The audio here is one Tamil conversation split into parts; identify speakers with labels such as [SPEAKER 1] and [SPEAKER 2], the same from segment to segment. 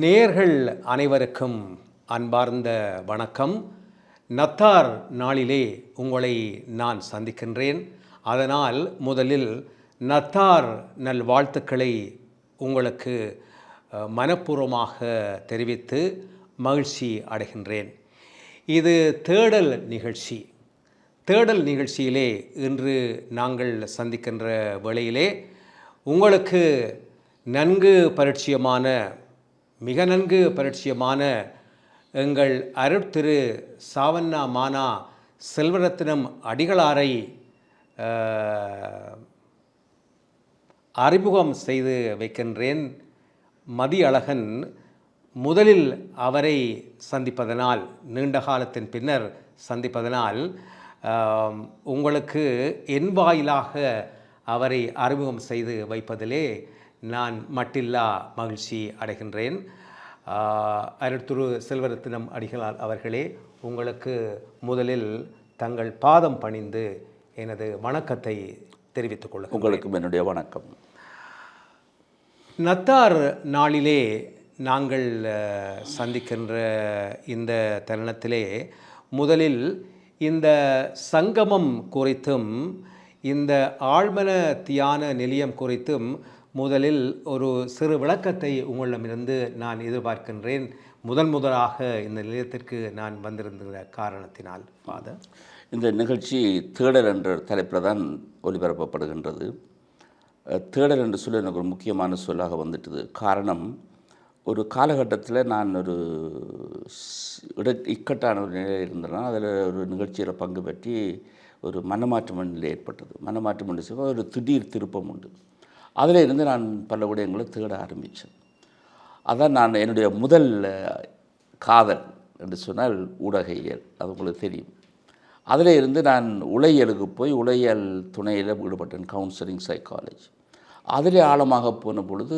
[SPEAKER 1] நேர்கள் அனைவருக்கும் அன்பார்ந்த வணக்கம். நத்தார் நாளிலே உங்களை நான் சந்திக்கின்றேன். அதனால் முதலில் நத்தார் நல்வாழ்த்துக்களை உங்களுக்கு மனப்பூர்வமாக தெரிவித்து மகிழ்ச்சி அடைகின்றேன். இது தேடல் நிகழ்ச்சி. தேடல் நிகழ்ச்சியிலே இன்று நாங்கள் சந்திக்கின்ற வேளையிலே உங்களுக்கு நன்கு பரிட்சயமான மிக நன்கு பரிட்சயமான எங்கள் அருட்திரு சாவண்ணா மானா செல்வரத்னம் அடிகளாரை அறிமுகம் செய்து வைக்கின்றேன். மதியழகன் முதலில் அவரை சந்திப்பதனால் நீண்ட காலத்தின் பின்னர் சந்திப்பதனால் உங்களுக்கு என் வாயிலாக அவரை அறிமுகம் செய்து வைப்பதிலே நான் மட்டில்லா மகிழ்ச்சி அடைகின்றேன். அருட்திரு செல்வரத்தினம் அடிகளார் அவர்களே உங்களுக்கு முதலில் தங்கள் பாதம் பணிந்து எனது வணக்கத்தை தெரிவித்துக் கொள்ளுங்கள்
[SPEAKER 2] உங்களுக்கும் என்னுடைய வணக்கம்.
[SPEAKER 1] நத்தார் நாளிலே நாங்கள் சந்திக்கின்ற இந்த தருணத்திலே முதலில் இந்த சங்கமம் குறித்தும் இந்த ஆழ்மன தியான நிலையம் குறித்தும் முதலில் ஒரு சிறு விளக்கத்தை உங்களிடமிருந்து நான் எதிர்பார்க்கின்றேன். முதன் முதலாக இந்த நிலையத்திற்கு நான் வந்திருந்த காரணத்தினால் ஃபாதர்
[SPEAKER 2] இந்த நிகழ்ச்சி தேடல் என்ற தலைப்பில் தான் ஒலிபரப்பப்படுகின்றது. தேடல் என்று சொல்லி எனக்கு ஒரு முக்கியமான சொல்லாக வந்துட்டது. காரணம் ஒரு காலகட்டத்தில் நான் ஒரு இட இக்கட்டான ஒரு நிலையில் இருந்தேன்னா அதில் ஒரு நிகழ்ச்சியில் பங்கு பெற்றி ஒரு மனமாற்றம் நிலை ஏற்பட்டது. மனமாற்றம் என்று ஒரு திடீர் திருப்பம் உண்டு. அதில் இருந்து நான் பல விடயங்களை தேட ஆரம்பித்தேன். அதான் நான் என்னுடைய முதல் காதல் என்று சொன்னால் ஊடகையியல் அது உங்களுக்கு தெரியும். அதில் இருந்து நான் உளையலுக்கு போய் உளையல் துணையில் ஈடுபட்டேன் கவுன்சிலிங் சைக்காலஜி அதிலே ஆழமாக போன பொழுது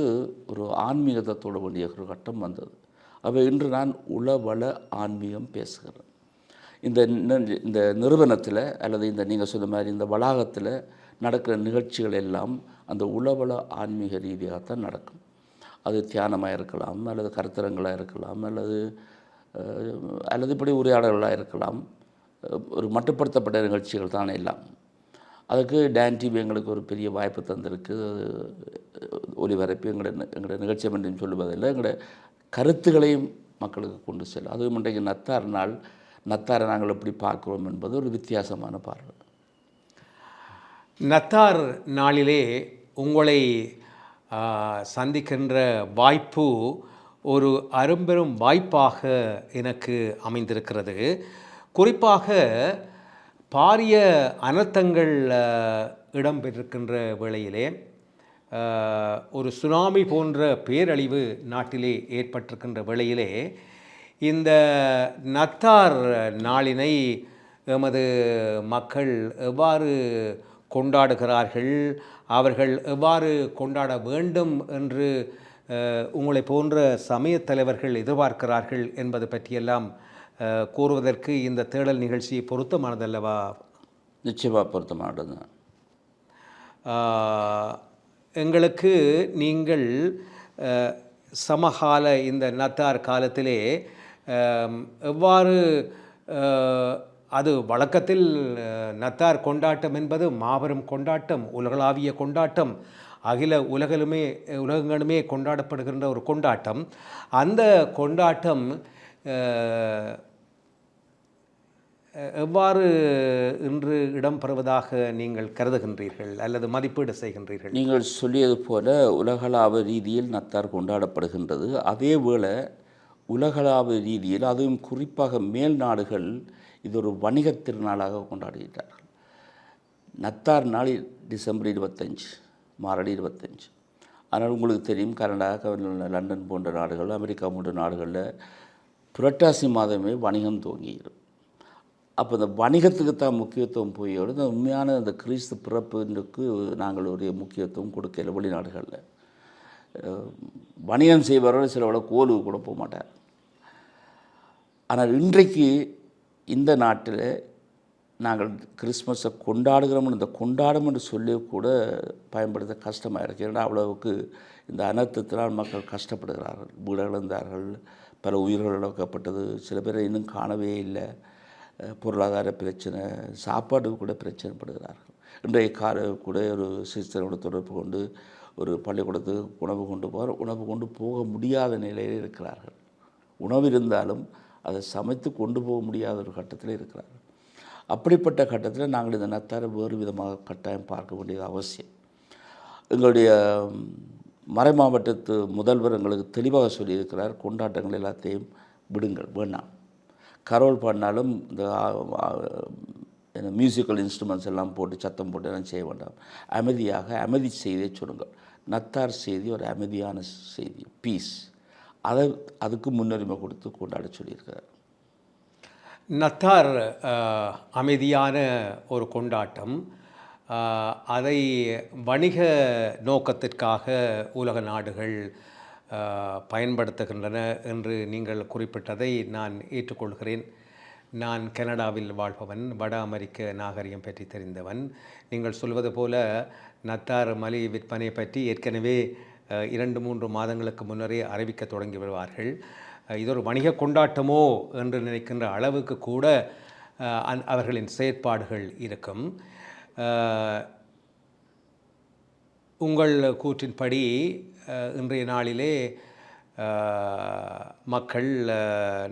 [SPEAKER 2] ஒரு ஆன்மீகத்தை வேண்டிய ஒரு கட்டம் வந்தது. அவை இன்று நான் உளவள ஆன்மீகம் பேசுகிறேன். இந்த இந்த நிறுவனத்தில் அல்லது இந்த நீங்கள் சொன்ன மாதிரி இந்த வளாகத்தில் நடக்கிற நிகழ்ச்சிகள் எல்லாம் அந்த உளவள ஆன்மீக ரீதியாகத்தான் நடக்கும். அது தியானமாக இருக்கலாம் அல்லது கருத்தரங்களாக இருக்கலாம் அல்லது அல்லது இப்படி உரையாடல்களாக இருக்கலாம். ஒரு மட்டுப்படுத்தப்பட்ட நிகழ்ச்சிகள் தான் எல்லாம். அதுக்கு டேன் டிவி எங்களுக்கு ஒரு பெரிய வாய்ப்பு தந்திருக்கு. ஒலிபரப்பு எங்களோட எங்களோட நிகழ்ச்சி என்று சொல்லுவதில்லை. எங்களோட கருத்துக்களையும் மக்களுக்கு கொண்டு செல்லும். அதுவும் இன்றைக்கு நத்தார் நாள். நத்தாரை நாங்கள் எப்படி பார்க்குறோம் என்பது ஒரு வித்தியாசமான பார்வை.
[SPEAKER 1] நத்தார் நாளிலே உங்களை சந்திக்கின்ற வாய்ப்பு ஒரு அரும்பெரும் வாய்ப்பாக எனக்கு அமைந்திருக்கிறது. குறிப்பாக பாரிய அனர்த்தங்கள் இடம்பெற்றிருக்கின்ற வேளையிலே ஒரு சுனாமி போன்ற பேரழிவு நாட்டிலே ஏற்பட்டிருக்கின்ற வேளையிலே இந்த நத்தார் நாளினை எமது மக்கள் எவ்வாறு கொண்டாடுகிறார்கள். அவர்கள் எவ்வாறு கொண்டாட வேண்டும் என்று உங்களை போன்ற சமயத் தலைவர்கள் எதிர்பார்க்கிறார்கள் என்பது பற்றியெல்லாம் கூறுவதற்கு இந்த தேடல் நிகழ்ச்சி பொருத்தமானதல்லவா?
[SPEAKER 2] நிச்சயமாக பொருத்தமானது.
[SPEAKER 1] எங்களுக்கு நீங்கள் சமகால இந்த நத்தார் காலத்திலே எவ்வாறு அது வழக்கத்தில் நத்தார் கொண்டாட்டம் என்பது மாபெரும் கொண்டாட்டம் உலகளாவிய கொண்டாட்டம் அகில உலகிலுமே உலகங்களுமே கொண்டாடப்படுகின்ற ஒரு கொண்டாட்டம். அந்த கொண்டாட்டம் எவ்வாறு இன்று இடம்பெறுவதாக நீங்கள் கருதுகின்றீர்கள் அல்லது மதிப்பீடு செய்கின்றீர்கள்?
[SPEAKER 2] நீங்கள் சொல்லியது போல உலகளாவ ரீதியில் நத்தார் கொண்டாடப்படுகின்றது. அதே வேளை உலகளாவ ரீதியில் அதுவும் குறிப்பாக மேல் நாடுகள் இது ஒரு வணிக திருநாளாக கொண்டாடுகிறார்கள் நத்தார் நாள் டிசம்பர் இருபத்தஞ்சு மாரடி இருபத்தஞ்சு ஆனால் உங்களுக்கு தெரியும் கனடா லண்டன் போன்ற நாடுகள் அமெரிக்கா போன்ற நாடுகளில் புரட்டாசி மாதமே வணிகம் துவங்கிடும் அப்போ இந்த வணிகத்துக்கு தான் முக்கியத்துவம் போயோடு இந்த உண்மையான இந்த கிறிஸ்து பிறப்புக்கு நாங்கள் ஒரு முக்கியத்துவம் கொடுக்கல வெளிநாடுகளில். வணிகம் செய்பவர்கள் சில விட கோலுக்கு கூட போக மாட்டார் ஆனால் இன்றைக்கு இந்த நாட்டில் நாங்கள் கிறிஸ்மஸை கொண்டாடுகிறோம்னு இந்த கொண்டாடும் என்று சொல்லி கூட பயன்படுத்த கஷ்டமாக இருக்குது ஏன்னா அவ்வளவுக்கு இந்த அனர்த்தத்தினால் மக்கள் கஷ்டப்படுகிறார்கள். வீடு இழந்தார்கள் பல உயிர்கள் இழக்கப்பட்டது சில பேர் இன்னும் காணவே இல்லை. பொருளாதார பிரச்சனை சாப்பாடு கூட பிரச்சனைப்படுகிறார்கள். இன்றைய கால கூட ஒரு சிஸ்டரோட தொடர்பு கொண்டு ஒரு பள்ளிக்கூடத்துக்கு உணவு கொண்டு போகிற உணவு கொண்டு போக முடியாத நிலையில் இருக்கிறார்கள். உணவு இருந்தாலும் அதை சமைத்து கொண்டு போக முடியாத ஒரு கட்டத்தில் இருக்கிறார் அப்படிப்பட்ட கட்டத்தில் நாங்கள் இந்த நத்தாரை வேறு விதமாக கட்டாயம் பார்க்க வேண்டியது அவசியம். எங்களுடைய மறை மாவட்டத்து முதல்வர் எங்களுக்கு தெளிவாக சொல்லியிருக்கிறார் கொண்டாட்டங்கள் எல்லாத்தையும் விடுங்கள் வேணாம் கரோல் பாடினாலும் இந்த மியூசிக்கல் இன்ஸ்ட்ருமெண்ட்ஸ் எல்லாம் போட்டு சத்தம் போட்டு எல்லாம் செய்ய வேண்டாம். அமைதியாக அமைதி செய்தியை சொல்லுங்கள். நத்தார் செய்தி ஒரு அமைதியான செய்தி பீஸ் அதை அதுக்கு முன்னுரிமை கொடுத்து கொண்டாட சொல்லியிருக்கிறார்.
[SPEAKER 1] நத்தார் அமைதியான ஒரு கொண்டாட்டம். அதை வணிக நோக்கத்திற்காக உலக நாடுகள் பயன்படுத்துகின்றன என்று நீங்கள் குறிப்பிட்டதை நான் ஏற்றுக்கொள்கிறேன். நான் கனடாவில் வாழ்பவன் வட அமெரிக்க நாகரிகம் பற்றி தெரிந்தவன். நீங்கள் சொல்வது போல நத்தார் மலி விற்பனை பற்றி ஏற்கனவே இரண்டு மூன்று மாதங்களுக்கு முன்னரே அறிவிக்க தொடங்கி வருவார்கள் இது ஒரு வணிக கொண்டாட்டமோ என்று நினைக்கின்ற அளவுக்கு கூட அந்- அவர்களின் செயற்பாடுகள் இருக்கும். உங்கள் கூற்றின்படி இன்றைய நாளிலே மக்கள்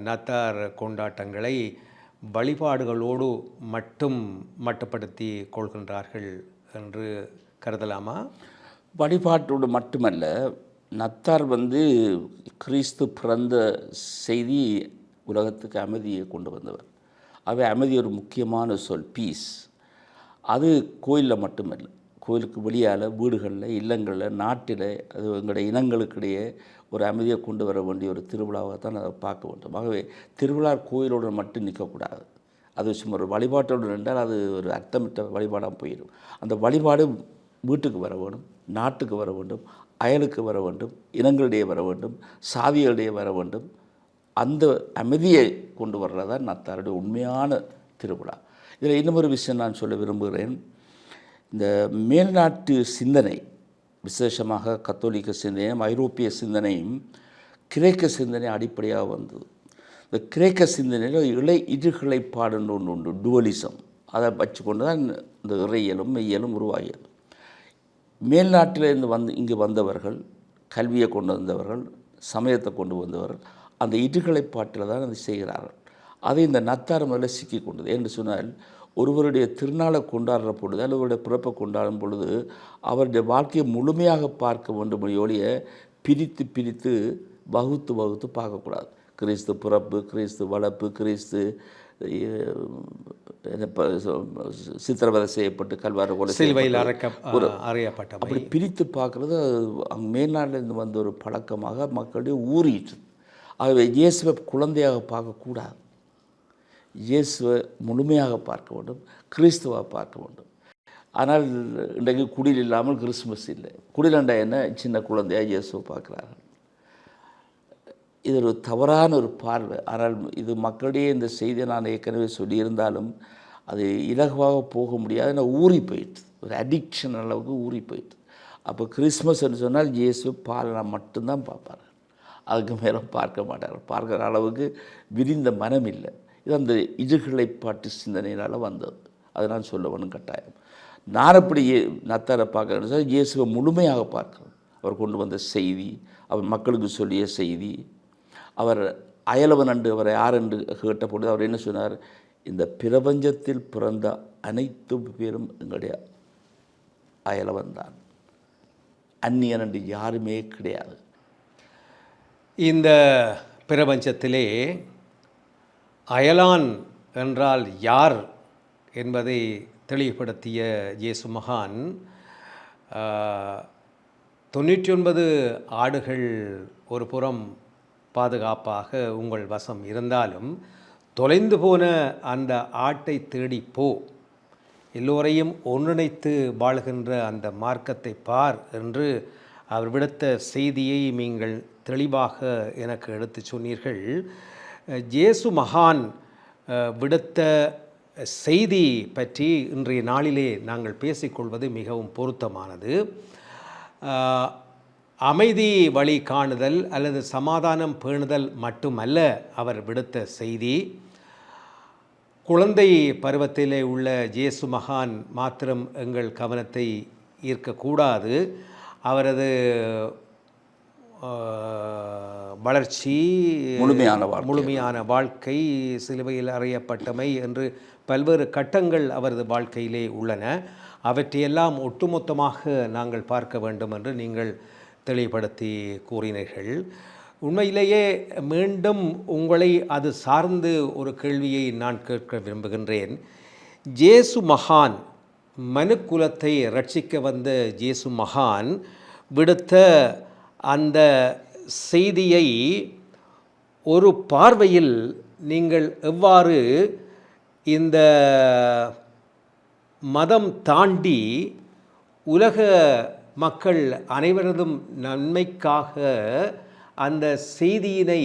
[SPEAKER 1] நத்தார் கொண்டாட்டங்களை வழிபாடுகளோடு மட்டும் மட்டுப்படுத்தி கொள்கின்றார்கள் என்று கருதலாமா?
[SPEAKER 2] வழிபாட்டோடு மட்டுமல்ல நத்தார் வந்து கிறிஸ்து பிறந்த செய்தி உலகத்துக்கு அமைதியை கொண்டு வந்தவர். அவை அமைதி ஒரு முக்கியமான சொல் பீஸ் அது கோயிலில் மட்டுமல்ல கோயிலுக்கு வெளியால் வீடுகளில் இல்லங்களில் நாட்டில் அது எங்களுடைய இனங்களுக்கிடையே ஒரு அமைதியை கொண்டு வர வேண்டிய ஒரு திருவிழாவாக தான் அதை பார்க்க வேண்டும். ஆகவே திருவிழா கோயிலோடு மட்டும் நிற்கக்கூடாது. அது சும்மா ஒரு வழிபாட்டோடு நின்றால் அது ஒரு அர்த்தமிட்ட வழிபாடாக போயிடும். அந்த வழிபாடு வீட்டுக்கு வர வேண்டும் நாட்டுக்கு வர வேண்டும் அயலுக்கு வர வேண்டும் இனங்களிடையே வர வேண்டும் சாதிகளிடையே வர வேண்டும். அந்த அமைதியை கொண்டு வர்றதா நத்தாருடைய உண்மையான திருவிழா. இதில் இன்னமொரு விஷயம் நான் சொல்ல விரும்புகிறேன். இந்த மேல்நாட்டு சிந்தனை விசேஷமாக கத்தோலிக்க சிந்தனையும் ஐரோப்பிய சிந்தனையும் கிரேக்க சிந்தனை அடிப்படையாக வந்தது. இந்த கிரேக்க சிந்தனையில் இலை இடுகளை பாடுன்னு ஒன்று உண்டு டுவலிசம் அதை வச்சுக்கொண்டு தான் இந்த இறையியலும் மெய்யலும் உருவாகியது. மேல்நாட்டிலிருந்து வந்து இங்கு வந்தவர்கள் கல்வியை கொண்டு வந்தவர்கள் சமயத்தை கொண்டு வந்தவர்கள் அந்த இடுகளை பாட்டில் தான் அதை செய்கிறார்கள். அதை இந்த நத்தார் முதல்ல சிக்கி கொண்டது. என்று சொன்னால் ஒருவருடைய திருநாளை கொண்டாடுற பொழுது அல்லது அவருடைய பிறப்பை கொண்டாடும் பொழுது அவருடைய வாழ்க்கையை முழுமையாக பார்க்க வேண்டும் ஒழிய பிரித்து பிரித்து வகுத்து வகுத்து பார்க்கக்கூடாது. கிறிஸ்து பிறப்பு கிறிஸ்து வளர்ப்பு கிறிஸ்து சித்திரவதை செய்யப்பட்டு கல்வார கொலை
[SPEAKER 1] சிலுவையில் அறையப்பட்டவை.
[SPEAKER 2] அப்படி பிரித்து பார்க்குறது அங்கே மேல்நாட்டிலேருந்து வந்த ஒரு பழக்கமாக மக்களுடைய ஊறிட்டு ஆகவே இயேசுவை குழந்தையாக பார்க்கக்கூடாது. இயேசுவை முழுமையாக பார்க்க வேண்டும் கிறிஸ்துவாக பார்க்க வேண்டும். ஆனால் இன்றைக்கு குடில் இல்லாமல் கிறிஸ்துமஸ் இல்லை. குடிலண்டா என்ன? சின்ன குழந்தையாக இயேசுவை பார்க்குறார்கள். இது ஒரு தவறான ஒரு பார்வை. ஆனால் இது மக்களிடையே இந்த செய்தியை நான் ஏற்கனவே சொல்லியிருந்தாலும் அது இலகுவாக போக முடியாது. ஏன்னா ஊறி போயிட்டு ஒரு அடிக்ஷன் அளவுக்கு ஊறி போயிட்டு அப்போ கிறிஸ்மஸ் என்று சொன்னால் இயேசு பாலனை மட்டும்தான் பார்ப்பார். அதுக்கு மேலே பார்க்க மாட்டார். பார்க்குற அளவுக்கு விரிந்த மனம் இல்லை இது அந்த இடுகளை பாட்டு சிந்தனையினால் வந்தது. அதை நான் சொல்ல வேணும் கட்டாயம். நான் அப்படி நத்தாரை பார்க்குறேன்னு சொன்னால் இயேசுவை முழுமையாக பார்க்குறேன் அவர் கொண்டு வந்த செய்தி அவர் மக்களுக்கு சொல்லிய செய்தி அவர் அயலவன் அன்று அவர் யார் என்று கேட்டபொழுது அவர் என்ன சொன்னார்? இந்த பிரபஞ்சத்தில் பிறந்த அனைத்து பேரும் எங்களுடைய அயலவன் தான். அந்நியன் என்று யாருமே கிடையாது.
[SPEAKER 1] இந்த பிரபஞ்சத்திலே அயலான் என்றால் யார் என்பதை தெளிவுபடுத்திய இயேசு மகான் தொண்ணூற்றி ஒன்பது ஆடுகள் ஒரு புறம் பாதுகாப்பாக உங்கள் வசம் இருந்தாலும் தொலைந்து போன அந்த ஆட்டை தேடி போ. எல்லோரையும் ஒன்றிணைத்து வாழ்கின்ற அந்த மார்க்கத்தை பார் என்று அவர் விடுத்த செய்தியை நீங்கள் தெளிவாக எனக்கு எடுத்து சொன்னீர்கள். ஜேசு மகான் விடுத்த செய்தி பற்றி இன்றைய நாளிலே நாங்கள் பேசிக்கொள்வது மிகவும் பொருத்தமானது. அமைதி வழி காணுதல் அல்லது சமாதானம் பேணுதல் மட்டுமல்ல அவர் விடுத்த செய்தி. குழந்தை பருவத்திலே உள்ள ஜேசு மகான் மாத்திரம் எங்கள் கவனத்தை ஈர்க்கக்கூடாது. அவரது வளர்ச்சி
[SPEAKER 2] முழுமையான.
[SPEAKER 1] முழுமையான வாழ்க்கை சிலுவையில் அறையப்பட்டமை என்று பல்வேறு கட்டங்கள் அவரது வாழ்க்கையிலே உள்ளன. அவற்றையெல்லாம் ஒட்டுமொத்தமாக நாங்கள் பார்க்க வேண்டும் என்று நீங்கள் தெளிவுபடுத்தி கூறினீர்கள். உண்மையிலேயே மீண்டும் உங்களை அது சார்ந்து ஒரு கேள்வியை நான் கேட்க விரும்புகின்றேன். ஜேசு மகான் மனுக்குலத்தை ரட்சிக்க வந்த ஜேசு மகான் விடுத்த அந்த செய்தியை ஒரு பார்வையில் நீங்கள் எவ்வாறு இந்த மதம் தாண்டி உலக மக்கள் அனைவரதும் நன்மைக்காக அந்த செய்தியினை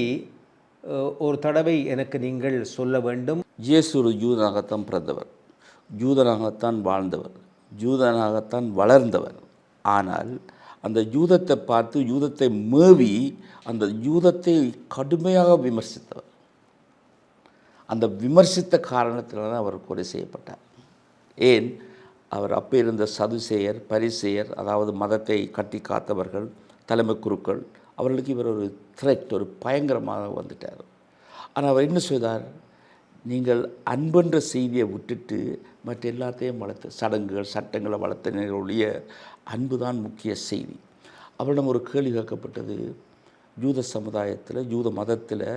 [SPEAKER 1] ஒரு தடவை எனக்கு நீங்கள் சொல்ல வேண்டும்.
[SPEAKER 2] இயேசு ஒரு ஜூதனாகத்தான் பிறந்தவர். ஜூதனாகத்தான் வாழ்ந்தவர். ஜூதனாகத்தான் வளர்ந்தவர். ஆனால் அந்த யூதத்தை பார்த்து யூதத்தை மேவி அந்த யூதத்தை கடுமையாக விமர்சித்தவர். அந்த விமர்சித்த காரணத்தினால தான் அவர் கொலை செய்யப்பட்டார். ஏன்? அவர் அப்போ இருந்த சதுசேயர் பரிசேயர் அதாவது மதத்தை கட்டி காத்தவர்கள் தலைமை குருக்கள் அவர்களுக்கு இவர் ஒரு த்ரெட் ஒரு பயங்கரமாக வந்துட்டார். ஆனால் அவர் என்ன செய்தார்? நீங்கள் அன்பென்ற செய்தியை விட்டுட்டு மற்ற எல்லாத்தையும் வளர்த்து சடங்குகள் சட்டங்களை வளர்த்தினர்களுடைய அன்பு தான் முக்கிய செய்தி. அவரிடம் ஒரு கேள்வி கேட்கப்பட்டது. யூத சமுதாயத்தில் யூத மதத்தில்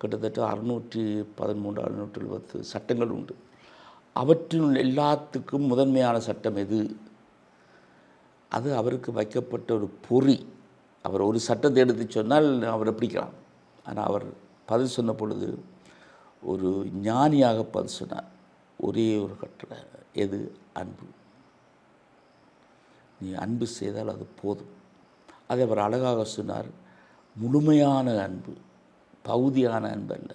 [SPEAKER 2] கிட்டத்தட்ட அறுநூற்றி பதிமூன்று அறுநூற்றி எழுபத்து சட்டங்கள் உண்டு. அவற்றில் எல்லாத்துக்கும் முதன்மையான சட்டம் எது? அது அவருக்கு வைக்கப்பட்ட ஒரு பொறி. அவர் ஒரு சட்டத்தை எடுத்து சொன்னால் அவரை பிடிக்கலாம். ஆனால் அவர் பதில் சொன்ன பொழுது ஒரு ஞானியாக பதில் சொன்னார். ஒரே ஒரு கட்டளை எது? அன்பு. நீ அன்பு செய்தால் அது போதும். அதை அவர் அழகாக சொன்னார். முழுமையான அன்பு பகுதியான அன்பு அல்ல.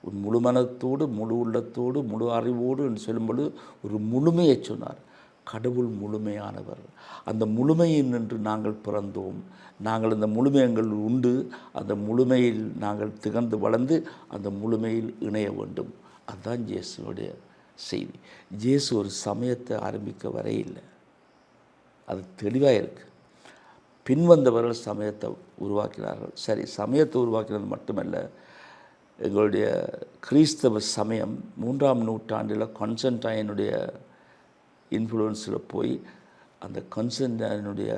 [SPEAKER 2] உன் முழு மனத்தோடு முழு உள்ளத்தோடு முழு அறிவோடு என்று சொல்லும்பொழுது ஒரு முழுமையை சொன்னார். கடவுள் முழுமையானவர். அந்த முழுமையில் நின்று நாங்கள் பிறந்தோம். நாங்கள் அந்த முழுமையங்கள் உண்டு. அந்த முழுமையில் நாங்கள் திகழ்ந்து வளர்ந்து அந்த முழுமையில் இணைய வேண்டும். அதுதான் ஜேசுனுடைய செய்தி. ஜேசு ஒரு சமயத்தை ஆரம்பிக்க வரே இல்லை. அது தெளிவாக இருக்குது பின்வந்தவர்கள் சமயத்தை உருவாக்கினார்கள். சரி சமயத்தை உருவாக்கினது மட்டுமல்ல. எங்களுடைய கிறிஸ்தவ சமயம் மூன்றாம் நூற்றாண்டில் கன்சன்டைனுடைய இன்ஃப்ளூயன்ஸில் போய் அந்த கன்சன்டைனுடைய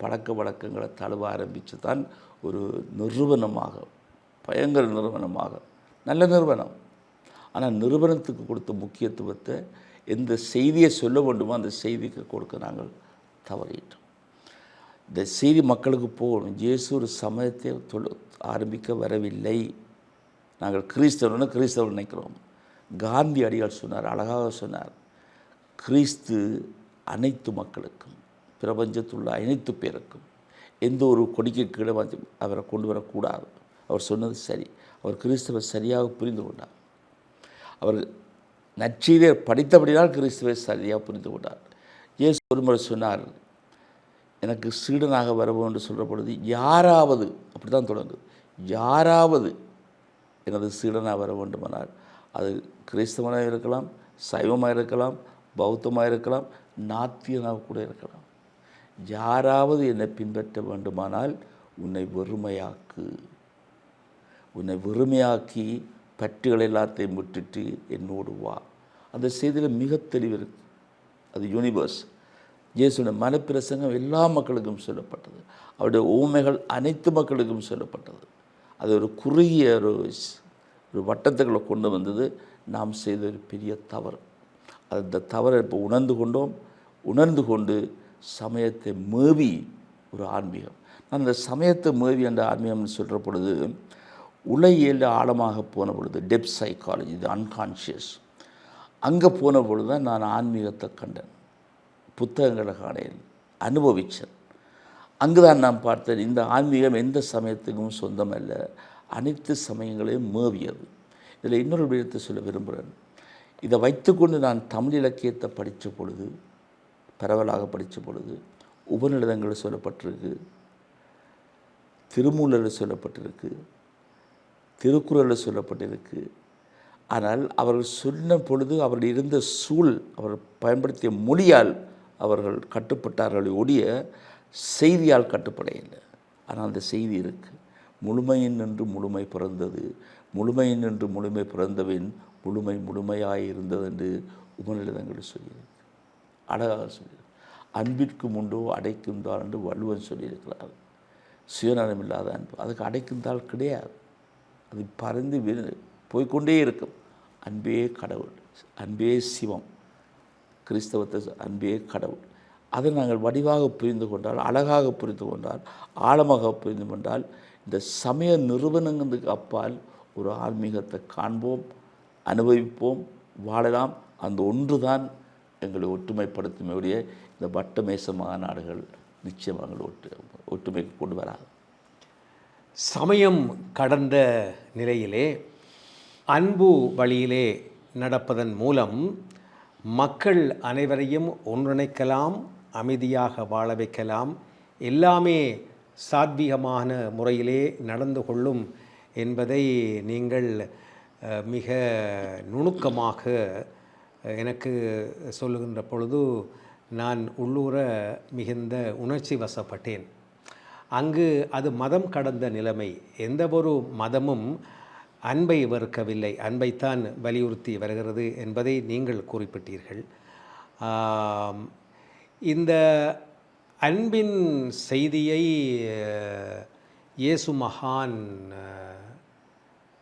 [SPEAKER 2] பழக்க வழக்கங்களை தழுவ ஆரம்பித்து தான் ஒரு நிறுவனமாக பயங்கர நிறுவனமாக நல்ல நிறுவனம். ஆனால் நிறுவனத்துக்கு கொடுத்த முக்கியத்துவத்தை எந்த செய்தியை சொல்ல வேண்டுமோ அந்த செய்திக்கு கொடுக்க நாங்கள் தவறிட்டோம். இந்த செய்தி மக்களுக்கு போகணும். இயேசு ஒரு சமயத்தை தொழு ஆரம்பிக்க வரவில்லை. நாங்கள் கிறிஸ்தவர்னு கிறிஸ்தவர் நினைக்கிறோம். காந்தி அடிகள் சொன்னார் அழகாக சொன்னார். கிறிஸ்து அனைத்து மக்களுக்கும் பிரபஞ்சத்துள்ள அனைத்து பேருக்கும் எந்த ஒரு கொடிக்கு கீழே அவரை கொண்டு வரக்கூடாது. அவர் சொன்னது சரி. அவர் கிறிஸ்தவர் சரியாக புரிந்து கொண்டார். அவர் நற்செய்தியை படித்தபடினால் கிறிஸ்துவை சரியாக புரிந்து கொண்டார். இயேசு ஒருமுறை சொன்னார் எனக்கு சீடனாக வரவும் என்று சொல்கிற பொழுது யாராவது அப்படி தான் தொடங்குது யாராவது எனது சீடனாக வர வேண்டுமானால் அது கிறிஸ்தவனாக இருக்கலாம் சைவமாக இருக்கலாம் பௌத்தமாக இருக்கலாம் நாத்தியனாக கூட இருக்கலாம். யாராவது என்னை பின்பற்ற வேண்டுமானால் உன்னை வெறுமையாக்கு. உன்னை வெறுமையாக்கி பற்றுகள் எல்லாத்தையும் விட்டுட்டு என்னோடு வா. அந்த செய்தியில் மிக தெளிவு அது யூனிவர்ஸ் இயேசுடைய மனப்பிரசங்கம் எல்லா மக்களுக்கும் சொல்லப்பட்டது. அவருடைய ஊமைகள் அனைத்து மக்களுக்கும் சொல்லப்பட்டது. அது ஒரு குறுகிய ஒரு ஒரு வட்டத்துக்குள்ளே கொண்டு வந்தது. நாம் செய்த ஒரு பெரிய தவறு. அந்த தவறை இப்போ உணர்ந்து கொண்டோம். உணர்ந்து கொண்டு சமயத்தை மேவி ஒரு ஆன்மீகம். நான் அந்த சமயத்தை மேவி என்ற ஆன்மீகம்னு சொல்கிற பொழுது உலகியலில் ஆழமாக போன பொழுது டெப் சைக்காலஜி இது அன்கான்ஷியஸ் அங்கே போன பொழுது தான் நான் ஆன்மீகத்தை கண்டேன். புத்தகங்களை காணேன் அனுபவித்தேன் அங்கு தான் நான் பார்த்தேன் இந்த ஆன்மீகம் எந்த சமயத்துக்கும் சொந்தமல்ல. அனைத்து சமயங்களையும் மேவியது. இதில் இன்னொரு விடயத்தை சொல்ல விரும்புகிறேன். இதை வைத்துக்கொண்டு நான் தமிழ் இலக்கியத்தை படித்த பொழுது பரவலாக படித்த பொழுது உபநிடதங்கள் சொல்லப்பட்டிருக்கு திருமூலரில் சொல்லப்பட்டிருக்கு திருக்குறளில் சொல்லப்பட்டிருக்கு. ஆனால் அவர்கள் சொன்ன பொழுது அவர்கள் இருந்த சூழ் அவர் பயன்படுத்திய மொழியால் அவர்கள் கட்டுப்பட்டார்கள் ஒடிய செய்தியால் கட்டுப்படையில்லை. ஆனால் அந்த செய்தி இருக்குது முழுமையின் நின்று முழுமை பிறந்தது. முழுமையின் நின்று முழுமை பிறந்தவின் முழுமை முழுமையாக இருந்தது என்று உபநிடதங்கள் சொல்லியிருக்கு. அழகாக சொல்லியிருக்கு. அன்பிற்கும் உண்டோ அடைக்கும் தாள் என்று வள்ளுவன் சொல்லியிருக்கிறார். சுயநலம் இல்லாத அன்பு. அதுக்கு அடைக்கும் தாள் கிடையாது. அது பறந்து வி- போய்க்கொண்டே இருக்கும். அன்பே கடவுள். அன்பே சிவம். கிறிஸ்தவத்தை அன்பே கடவுள். அதை நாங்கள் வடிவாக புரிந்து கொண்டால் அழகாக புரிந்து கொண்டால் ஆழமாக புரிந்து கொண்டால் இந்த சமய நிறுவனங்களுக்கு அப்பால் ஒரு ஆன்மீகத்தை காண்போம் அனுபவிப்போம் வாழலாம். அந்த ஒன்று தான் எங்களை ஒற்றுமைப்படுத்துமையுடைய இந்த வட்டமேச மாநாடுகள் நிச்சயமாக ஒட்டு ஒற்றுமைக்கு கொண்டு வராது.
[SPEAKER 1] சமயம் கடந்த நிலையிலே அன்பு வழியிலே நடப்பதன் மூலம் மக்கள் அனைவரையும் ஒன்றிணைக்கலாம் அமைதியாக வாழ வைக்கலாம். எல்லாமே சாத்வீகமான முறையிலே நடந்து கொள்ளும் என்பதை நீங்கள் மிக நுணுக்கமாக எனக்கு சொல்லுகின்ற பொழுது நான் உள்ளூர மிகுந்த உணர்ச்சி வசப்பட்டேன். அங்கு அது மதம் கடந்த நிலைமை. எந்த ஒரு மதமும் அன்பை வெறுக்கவில்லை. அன்பைத்தான் வலியுறுத்தி வருகிறது என்பதை நீங்கள் குறிப்பிட்டீர்கள். இந்த அன்பின் செய்தியை இயேசு மகான்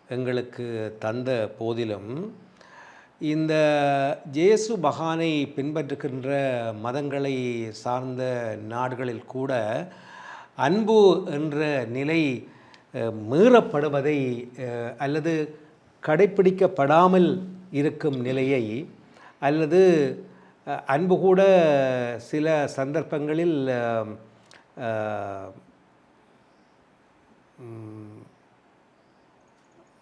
[SPEAKER 1] எங்களுக்கு தந்த போதிலும் இந்த இயேசு மகானை பின்பற்றுகின்ற மதங்களை சார்ந்த நாடுகளில் கூட அன்பு என்ற நிலை மீறப்படுவதை அல்லது கடைப்பிடிக்கப்படாமல் இருக்கும் நிலையை அல்லது அன்பு கூட சில சந்தர்ப்பங்களில்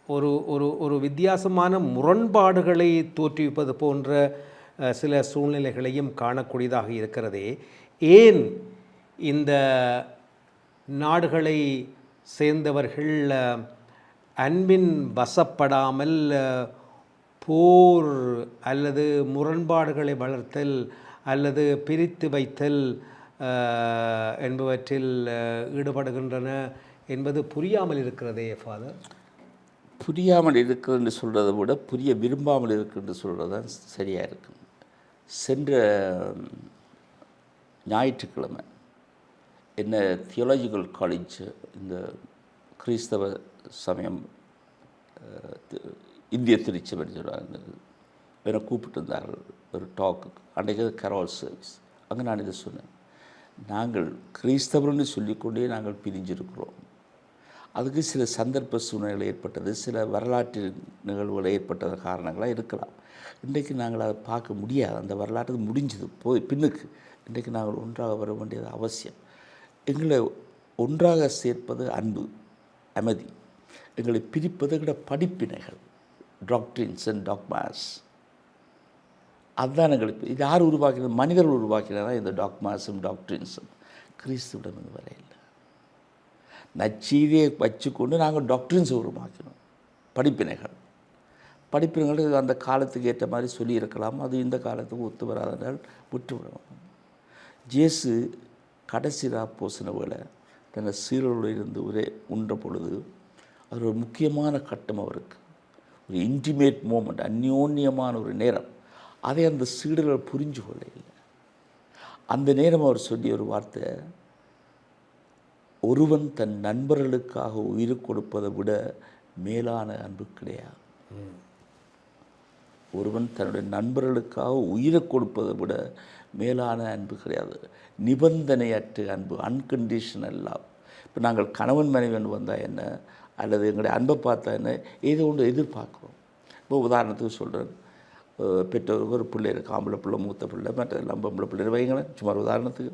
[SPEAKER 1] ஒரு ஒரு ஒரு வித்தியாசமான முரண்பாடுகளை தோற்றுவிப்பது போன்ற சில சூழ்நிலைகளையும் காணக்கூடியதாக இருக்கிறதே. ஏன் இந்த நாடுகளை சேர்ந்தவர்கள் அன்பின் வசப்படாமல் போர் அல்லது முரண்பாடுகளை வளர்த்தல் அல்லது பிரித்து வைத்தல் என்பவற்றில் ஈடுபடுகின்றன என்பது புரியாமல் இருக்கிறதே ஃபாதர்?
[SPEAKER 2] புரியாமல் இருக்குன்னு சொல்கிறத விட புரிய விரும்பாமல் இருக்குன்னு சொல்கிறது தான் சரியாக இருக்கும் சென்ற ஞாயிற்றுக்கிழமை என்ன தியோலாஜிக்கல் காலேஜ் இந்த கிறிஸ்தவ சமயம் இந்திய திருச்சபடி சொல்கிறாங்க என்னை கூப்பிட்டுருந்தார்கள். ஒரு டாக்கு அன்றைக்கு கரோல் சர்வீஸ் அங்கே நான் இதை சொன்னேன். நாங்கள் கிறிஸ்தவர்னு சொல்லிக்கொண்டே நாங்கள் பிரிஞ்சிருக்கிறோம். அதுக்கு சில சந்தர்ப்ப சூழ்நிலைகள் ஏற்பட்டது சில வரலாற்று நிகழ்வுகள் ஏற்பட்டது காரணங்களாக இருக்கலாம். இன்றைக்கு நாங்கள் அதை பார்க்க முடியாது. அந்த வரலாற்று முடிஞ்சது. போய் பின்னுக்கு. இன்றைக்கு நாங்கள் ஒன்றாக வர வேண்டியது அவசியம். எங்களை ஒன்றாக சேர்ப்பது அன்பு அமைதி. எங்களை பிரிப்பது கூட படிப்பினைகள். டாக்டரின்ஸ் அண்ட் டாக்மாஸ் அதுதான் எங்களுக்கு இது யார் உருவாக்கினது மனிதர்கள் உருவாக்கினதா? இந்த டாக்மாஸும் டாக்டரின்ஸும் கிறிஸ்துவிடம் இருந்து வரையில்லை நச்சீதியை வச்சுக்கொண்டு நாங்கள் டாக்டரின்ஸை உருவாக்கினோம். படிப்பினைகள். படிப்பினைகள் அந்த காலத்துக்கு ஏற்ற மாதிரி சொல்லியிருக்கலாம். அது இந்த காலத்துக்கு ஒத்து வராதனால் விட்டுவிடணும் ஜேசு கடைசி போசின வேலை தன்னை சீரலோடு இருந்து ஒரே உண்ட பொழுது அது ஒரு முக்கியமான கட்டம் அவருக்கு. ஒரு இன்டிமேட் மூமெண்ட் அந்யோன்யமான ஒரு நேரம். அதை அந்த சீடர்கள் புரிஞ்சு கொள்ள இல்லை அந்த நேரம் அவர் சொல்லிய ஒரு வார்த்தை ஒருவன் தன் நண்பர்களுக்காக உயிர் கொடுப்பதை விட மேலான அன்பு கிடையாது. ஒருவன் தன்னுடைய நண்பர்களுக்காக உயிரை கொடுப்பதை விட மேலான அன்பு கிடையாது. நிபந்தனையற்ற அன்பு அன்கண்டிஷனல் லவ் இப்போ நாங்கள் கணவன் மனைவன் வந்தால் என்ன? அல்லது எங்களுடைய அன்பை பார்த்தான்னு ஏதோ ஒன்று எதிர்பார்க்குறோம். இப்போ உதாரணத்துக்கு சொல்கிறேன் பெற்றோருக்கு ஒரு பிள்ளை இருக்குது ஆம்பளை பிள்ளை மூத்த பிள்ளை மற்ற எல்லாம் பொம்பளை பிள்ளை வைங்களேன் சுமார் உதாரணத்துக்கு.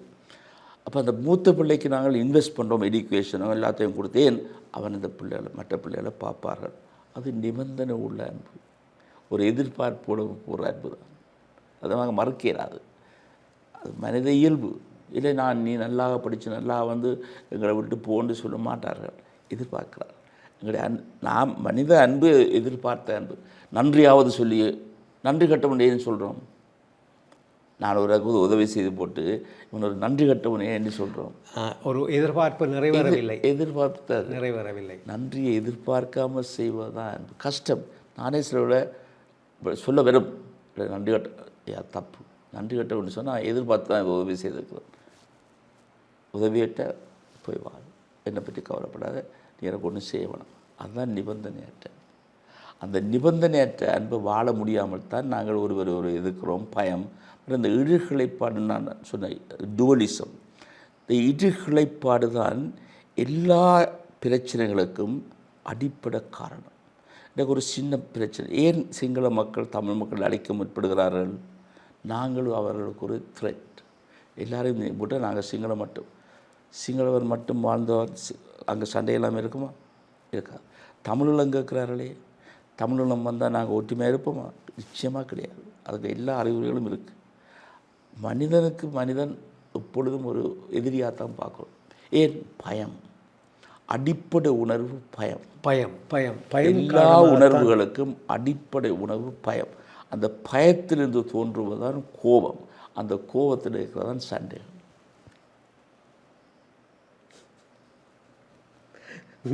[SPEAKER 2] அப்போ அந்த மூத்த பிள்ளைக்கு நாங்கள் இன்வெஸ்ட் பண்ணுறோம் எஜுகேஷனோ எல்லாத்தையும் கொடுத்தேன். அவன் இந்த பிள்ளைகளை மற்ற பிள்ளைகளை பார்ப்பார்கள். அது நிபந்தனை உள்ள அன்பு. ஒரு எதிர்பார்ப்போடு ஒரு அன்பு தான். அதை நாங்கள் மறக்கிறாது இயலாது அது மனித இயல்பு. இல்லை நான் நீ நல்லா படித்து நல்லா வந்து எங்களை விட்டு போன்னு சொல்ல மாட்டார்கள். எதிர்பார்க்கிறார் எங்களுடைய அன் நாம் மனித அன்பு எதிர்பார்த்த அன்பு. நன்றியாவது சொல்லி நன்றி கட்டவன் ஏன்னு சொல்கிறோம் நான் ஒரு உதவி செய்து போட்டு இவன் ஒரு நன்றி கட்டவன் ஏன்னு சொல்கிறோம்
[SPEAKER 1] ஒரு எதிர்பார்ப்பு நிறைவேறவில்லை.
[SPEAKER 2] எதிர்பார்த்த
[SPEAKER 1] நிறைவேறவில்லை.
[SPEAKER 2] நன்றியை எதிர்பார்க்காம செய்வதுதான் அன்பு. கஷ்டம். நானே சில விட இப்ப சொல்ல வெறும் நன்றி கட்ட தப்பு. நன்றி கட்ட சொன்னால் எதிர்பார்த்து தான் உதவி செய்திருக்கிறேன். உதவியிட்ட போய் வா என்னை பற்றி கவலைப்படாத. எனக்கு ஒன்று செய்ய அதுதான் நிபந்தனையற்ற. அந்த நிபந்தனையற்ற அன்பு வாழ முடியாமல் தான் நாங்கள் ஒருவர் ஒரு எதிர்க்கிறோம். பயம். இந்த இழுகிழைப்பாடு நான் சொன்ன டுவலிசம் இந்த இழுகிழைப்பாடு தான் எல்லா பிரச்சனைகளுக்கும் அடிப்படை காரணம். எனக்கு ஒரு சின்ன பிரச்சனை. ஏன் சிங்கள மக்கள் தமிழ் மக்கள் அழைக்க முற்படுகிறார்கள்? நாங்களும் அவர்களுக்கு ஒரு த்ரெட் எல்லாரையும் போட்டால் நாங்கள் சிங்களம் மட்டும். சிங்களவர் மட்டும் வாழ்ந்தவர் அங்கே சண்டையெல்லாம் இருக்குமா? இருக்காது தமிழீழம் கேட்குறார்களே தமிழீழம் வந்தால் நாங்கள் ஒற்றுமையாக இருப்போமா? நிச்சயமாக கிடையாது. அதுக்கு எல்லா அறிகுறிகளும் இருக்குது மனிதனுக்கு மனிதன் எப்பொழுதும் ஒரு எதிரியாக தான் பார்க்கணும். ஏன்? பயம். அடிப்படை உணர்வு பயம்.
[SPEAKER 1] பயம் பயம். பயம்
[SPEAKER 2] எல்லா உணர்வுகளுக்கும் அடிப்படை உணர்வு பயம். அந்த பயத்திலிருந்து தோன்றுவதுதான் கோபம். அந்த கோபத்தில் இருக்கிறதான் சண்டை.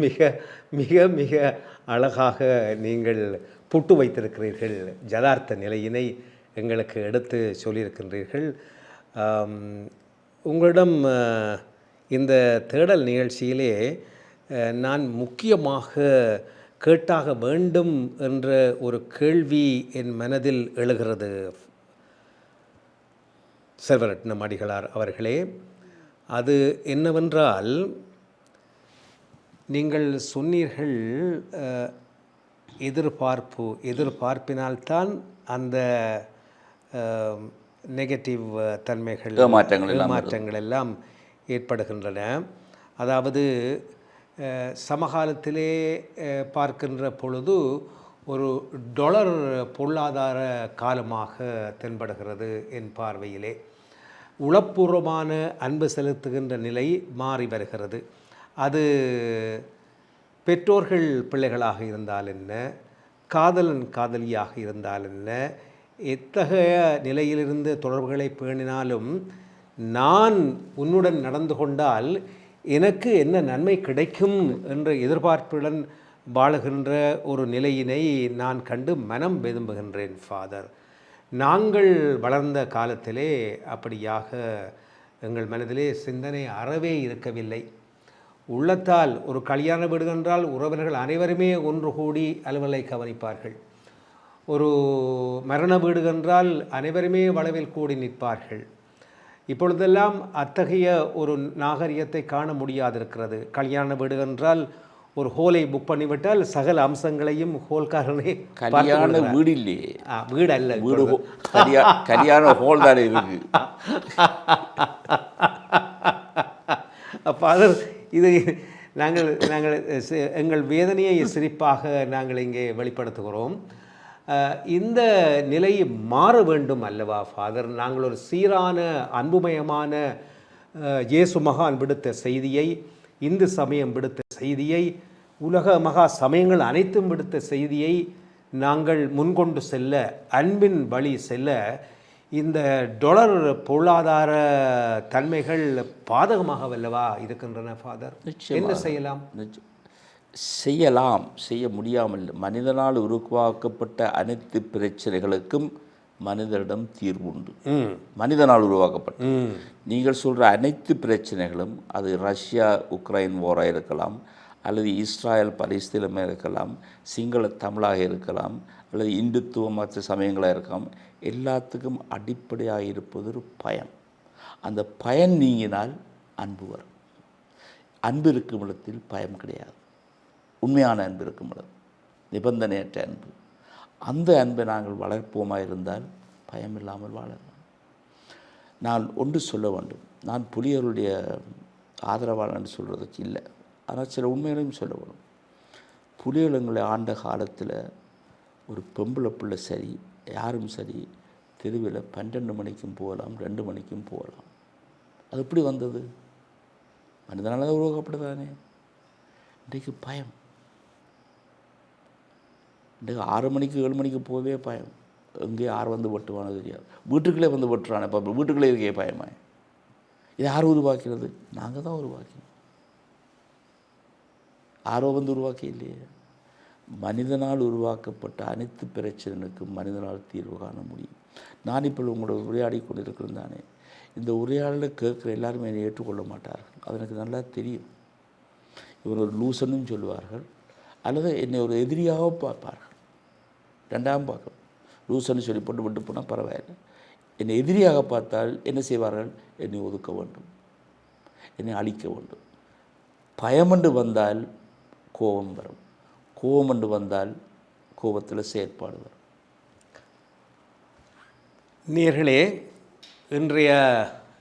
[SPEAKER 1] மிக மிக மிக அழகாக நீங்கள் புட்டு வைத்திருக்கிறீர்கள். ஜதார்த்த நிலையினை எங்களுக்கு எடுத்து சொல்லியிருக்கின்றீர்கள். உங்களிடம் இந்த தேடல் நிகழ்ச்சியிலே நான் முக்கியமாக கேட்டாக வேண்டும் என்ற ஒரு கேள்வி என் மனதில் எழுகிறது. செல்வரட்னம் அடிகளார் அவர்களே அது என்னவென்றால் நீங்கள் சொன்னீர்கள் எதிர்பார்ப்பு. எதிர்பார்ப்பினால்தான் அந்த நெகட்டிவ் தன்மைகள்
[SPEAKER 2] ஏமாற்றங்கள் எல்லாம்
[SPEAKER 1] ஏமாற்றங்கள் எல்லாம் ஏற்படுகின்றன. அதாவது சமகாலத்திலே பார்க்கின்ற பொழுது ஒரு டொலர் பொருளாதார காலமாக தென்படுகிறது என் பார்வையிலே. உளப்பூர்வமான அன்பு செலுத்துகின்ற நிலை மாறி வருகிறது. அது பெற்றோர்கள் பிள்ளைகளாக இருந்தால் என்ன? காதலன் காதலியாக இருந்தால் என்ன? எத்தகைய நிலையிலிருந்து தொடர்புகளை பேணினாலும் நான் உன்னுடன் நடந்து கொண்டால் எனக்கு என்ன நன்மை கிடைக்கும் என்ற எதிர்பார்ப்புடன் வாழுகின்ற ஒரு நிலையினை நான் கண்டு மனம் வெதும்புகின்றேன் ஃபாதர். நாங்கள் வளர்ந்த காலத்திலே அப்படியாக எங்கள் மனதிலே சிந்தனை அறவே இருக்கவில்லை. உள்ளத்தால் ஒரு கல்யாண வீடு என்றால் உறவினர்கள் அனைவருமே ஒன்று கூடி அலுவலை கவனிப்பார்கள். ஒரு மரண வீடு என்றால் அனைவருமே வளவில் கூடி நிற்பார்கள். இப்பொழுதெல்லாம் அத்தகைய ஒரு நாகரிகத்தை காண முடியாதிருக்கிறது. கல்யாண வீடு என்றால் ஒரு ஹோலை புக் பண்ணிவிட்டால் சகல அம்சங்களையும் ஹோல்காரனே
[SPEAKER 2] கல்யாண. வீடு இல்லையே
[SPEAKER 1] வீடு அல்ல
[SPEAKER 2] வீடு கல்யாண ஹோல் தானே இருக்கு.
[SPEAKER 1] ஃபாதர் இது நாங்கள் நாங்கள் எங்கள் வேதனையை சிரிப்பாக நாங்கள் இங்கே வெளிப்படுத்துகிறோம். இந்த நிலை மாற வேண்டும் அல்லவா ஃபாதர் நாங்கள் ஒரு சீரான அன்புமயமான இயேசு மகான் விடுத்த செய்தியை இந்து சமயம் விடுத்த செய்தியை உலக மகா சமயங்கள் அனைத்தும் விடுத்த செய்தியை நாங்கள் முன்கொண்டு செல்ல அன்பின் வழி செல்ல இந்த டொலர் பொருளாதார தன்மைகள் பாதகமாகவல்லவா இருக்கின்றன ஃபாதர்? என்ன செய்யலாம்?
[SPEAKER 2] செய்யலாம். செய்ய முடியாமல். மனிதனால் உருவாக்கப்பட்ட அனைத்து பிரச்சனைகளுக்கும் மனிதரிடம் தீர்வு உண்டு மனிதனால் உருவாக்கப்பட்ட. நீங்கள் சொல்கிற அனைத்து பிரச்சனைகளும் அது ரஷ்யா உக்ரைன் போராக இருக்கலாம் அல்லது இஸ்ராயல் பரிஸ்தீனமாக இருக்கலாம் சிங்கள தமிழாக இருக்கலாம் அல்லது இந்துத்துவ மற்ற சமயங்களாக இருக்கலாம் எல்லாத்துக்கும் அடிப்படையாக இருப்பது ஒரு பயம் அந்த பயன் நீங்கினால் அன்பு வரும். அன்பு இருக்கும் இடத்தில் பயம் கிடையாது. உண்மையான அன்பு இருக்கும் இடம். நிபந்தனையற்ற அன்பு. அந்த அன்பை நாங்கள் வளர்ப்போமா இருந்தால் பயம் இல்லாமல் வாழலாம். நான் ஒன்று சொல்ல வேண்டும். நான் புலியருடைய ஆதரவாளன் சொல்கிறதுக்கு இல்லை. ஆனால் சில உண்மைகளையும் சொல்ல வேணும் புலிகள் எங்களை ஆண்ட காலத்தில் ஒரு பொம்பளை பிள்ளை சரி யாரும் சரி தெருவில் பன்னெண்டு மணிக்கும் போகலாம் ரெண்டு மணிக்கும் போகலாம். அது எப்படி வந்தது? மனிதனால தான் உருவாக்கப்படுதானே? இன்றைக்கு பயம். இன்றைக்கு ஆறு மணிக்கு ஏழு மணிக்கு போகவே பயம். எங்கே யார் வந்து வெட்டுவானோ தெரியாது. வீட்டுக்குள்ளே வந்து வெட்டுறானே இப்போ வீட்டுக்குள்ளே இருக்கே பயமா? இது யார் உருவாக்கிறது நாங்கள் தான் உருவாக்கினோம். யாரோ வந்து உருவாக்கி இல்லையே. மனிதனால் உருவாக்கப்பட்ட அனைத்து பிரச்சனைகளுக்கும் மனிதனால் தீர்வு காண முடியும். நான் இப்போ உங்களோட உரையாடி கொண்டிருக்கிறேன் தானே. இந்த உரையாடலை கேட்குற எல்லாருமே என்னை ஏற்றுக்கொள்ள மாட்டார்கள். அது எனக்கு நல்லா தெரியும். இவர் ஒரு லூசனும் சொல்லுவார்கள். அல்லது என்னை ஒரு எதிரியாக பார்ப்பார்கள். ரெண்டாம் பார்க்கணும் லூசன்னு சொல்லி போட்டு விட்டு போனால் பரவாயில்லை. என்னை எதிரியாக பார்த்தால் என்ன செய்வார்கள்? என்னை ஒதுக்க வேண்டும். என்னை அழிக்க வேண்டும். பயமண்டு வந்தால் கோபம் வரும். கோபமண்டு வந்தால் கோபத்தில் செயற்பாடுவர்
[SPEAKER 1] நேர்களே இன்றைய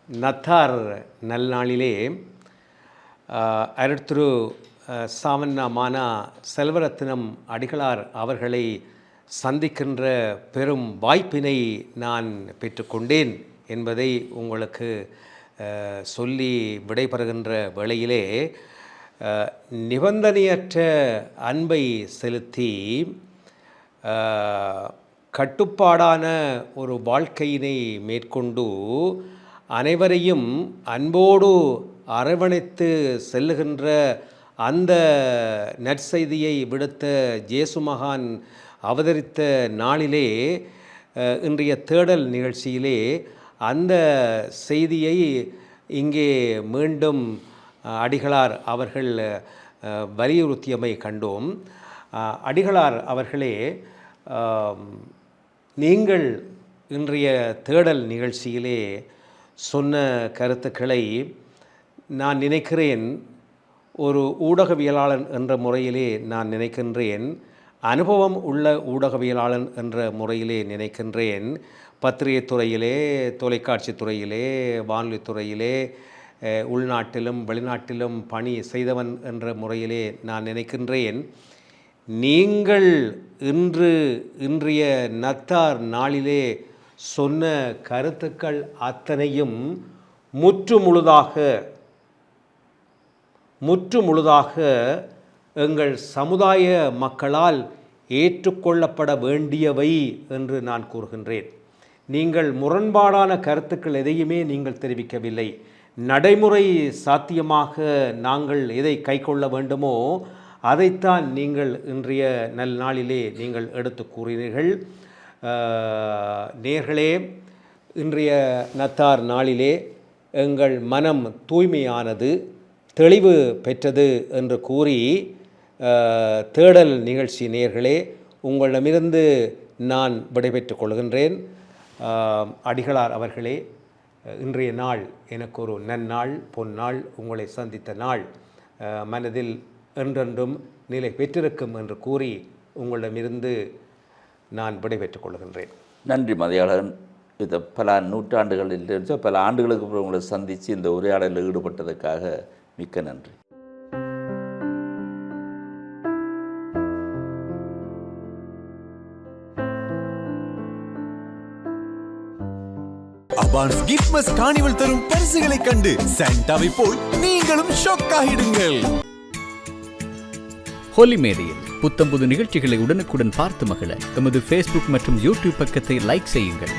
[SPEAKER 1] நத்தார் நல்நாளிலே ஆஹ், அருட்திரு ஆஹ், மானா செல்வரத்னம் அடிகளார் அவர்களை சந்திக்கின்ற பெரும் வாய்ப்பினை நான் பெற்றுக்கொண்டேன் என்பதை உங்களுக்கு சொல்லி விடைபெறுகின்ற வேளையிலே நிபந்தனையற்ற அன்பை செலுத்தி கட்டுப்பாடான ஒரு வாழ்க்கையினை மேற்கொண்டு அனைவரையும் அன்போடு அரவணைத்து செல்லுகின்ற அந்த நற்செய்தியை விடுத்த ஜேசு மகான் அவதரித்த நாளிலே இன்றைய தேடல் நிகழ்ச்சியிலே அந்த செய்தியை இங்கே மீண்டும் அடிகளார் அவர்கள் வலியுறுத்தியமை கண்டோம். அடிகளார் அவர்களே நீங்கள் இன்றைய தேடல் நிகழ்ச்சியிலே சொன்ன கருத்துக்களை நான் நினைக்கிறேன் ஒரு ஊடகவியலாளன் என்ற முறையிலே நான் நினைக்கின்றேன் அனுபவம் உள்ள ஊடகவியலாளன் என்ற முறையிலே நினைக்கின்றேன். பத்திரிகை துறையிலே தொலைக்காட்சி துறையிலே வானொலி துறையிலே உள்நாட்டிலும் வெளிநாட்டிலும் பணி செய்தவன் என்ற முறையிலே நான் நினைக்கின்றேன். நீங்கள் இன்று இன்றைய நத்தார் நாளிலே சொன்ன கருத்துக்கள் அத்தனையும் முற்று முழுதாக முற்று முழுதாக எங்கள் சமுதாய மக்களால் ஏற்றுக்கொள்ளப்பட வேண்டியவை என்று நான் கூறுகின்றேன். நீங்கள் முரண்பாடான கருத்துக்கள் எதையுமே நீங்கள் தெரிவிக்கவில்லை. நடைமுறை சாத்தியமாக நாங்கள் எதை கைக்கொள்ள வேண்டுமோ அதைத்தான் நீங்கள் இன்றைய நல் நாளிலே நீங்கள் எடுத்து கூறினீர்கள். நேர்களே இன்றைய நத்தார் நாளிலே எங்கள் மனம் தூய்மையானது தெளிவு பெற்றது என்று கூறி தேடல் நிகழ்ச்சி நேர்களே உங்களிடமிருந்து நான் விடைபெற்றுக் கொள்கின்றேன். அடிகளார் அவர்களே இன்றைய நாள் எனக்கு ஒரு நன்னாள் பொன்னாள் உங்களை சந்தித்த நாள். மனதில் என்றென்றும் நிலை பெற்றிருக்கும் என்று கூறி உங்களிடமிருந்து நான் விடைபெற்றுக் கொள்கின்றேன்.
[SPEAKER 2] நன்றி மதியாளன் இதை பல நூற்றாண்டுகளில் பல ஆண்டுகளுக்கு அப்புறம் உங்களை சந்தித்து இந்த உரையாடலில் ஈடுபட்டதற்காக மிக்க நன்றி.
[SPEAKER 3] அட்வான்ஸ் கிஃப்ட் மஸ் கார்னிவல் தரும் பரிசுகளை கண்டு சாண்டாவை போல் நீங்களும் ஷாக் ஆகிடுங்கள்.
[SPEAKER 4] ஹோலி மேடையில் புத்தம்புது நிகழ்ச்சிகளை உடனுக்குடன் பார்த்து மகிழ. எமது ஃபேஸ்புக் மற்றும் யூடியூப் பக்கத்தை லைக் செய்யுங்கள்.